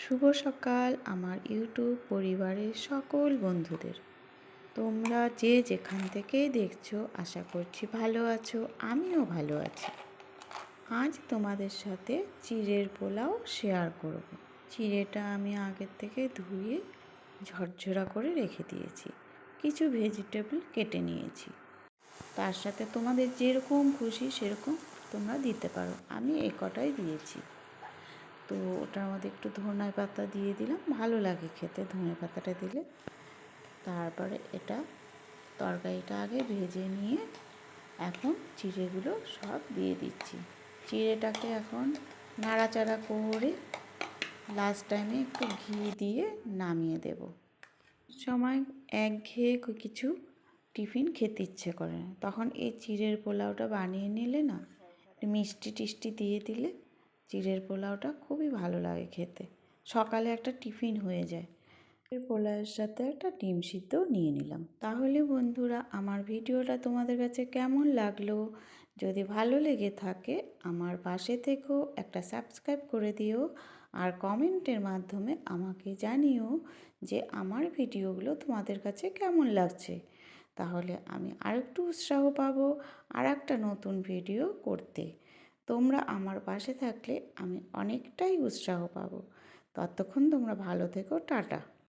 শুভ সকাল আমার ইউটিউব পরিবারের সকল বন্ধুদের। তোমরা যে যেখান থেকেই দেখছ, আশা করছি ভালো আছো, আমিও ভালো আছি। আজ তোমাদের সাথে চিড়ের পোলাও শেয়ার করব। চিড়েটা আমি আগের থেকে ধুয়ে ঝরঝরা করে রেখে দিয়েছি। কিছু ভেজিটেবল কেটে নিয়েছি। তার সাথে তোমাদের যেরকম খুশি সেরকম তোমরা দিতে পারো। আমি এই কটাই দিয়েছি। তো ওটার মধ্যে একটু ধনে পাতা দিয়ে দিলাম। ভালো লাগে খেতে ধনে পাতাটা দিলে। তারপরে এটা তরকারিটা আগে ভেজে নিয়ে এখন চিড়েগুলো সব দিয়ে দিচ্ছি। চিড়েটাকে এখন নাড়াচাড়া করে লাস্ট টাইমে একটু ঘি দিয়ে নামিয়ে দেব। সময় একঘেয়ে কিছু টিফিন খেতে ইচ্ছে করে না। তখন এই চিড়ের পোলাওটা বানিয়ে নিলে না, মিষ্টি টিষ্টি দিয়ে দিলে চিড়ের পোলাওটা খুবই ভালো লাগে খেতে। সকালে একটা টিফিন হয়ে যায়। এর পোলাওয়ের সাথে একটা ডিম সিদ্ধও নিয়ে নিলাম। তাহলে বন্ধুরা, আমার ভিডিওটা তোমাদের কাছে কেমন লাগল? যদি ভালো লেগে থাকে, আমার পাশে থেকেও একটা সাবস্ক্রাইব করে দিও আর কমেন্টের মাধ্যমে আমাকে জানিও যে আমার ভিডিওগুলো তোমাদের কাছে কেমন লাগছে। তাহলে আমি আরেকটু উৎসাহ পাবো আর একটা নতুন ভিডিও করতে। তোমরা আমার পাশে থাকলে আমি অনেকটাই উৎসাহ পাবো। ততক্ষণ তোমরা ভালো থেকো টাটা।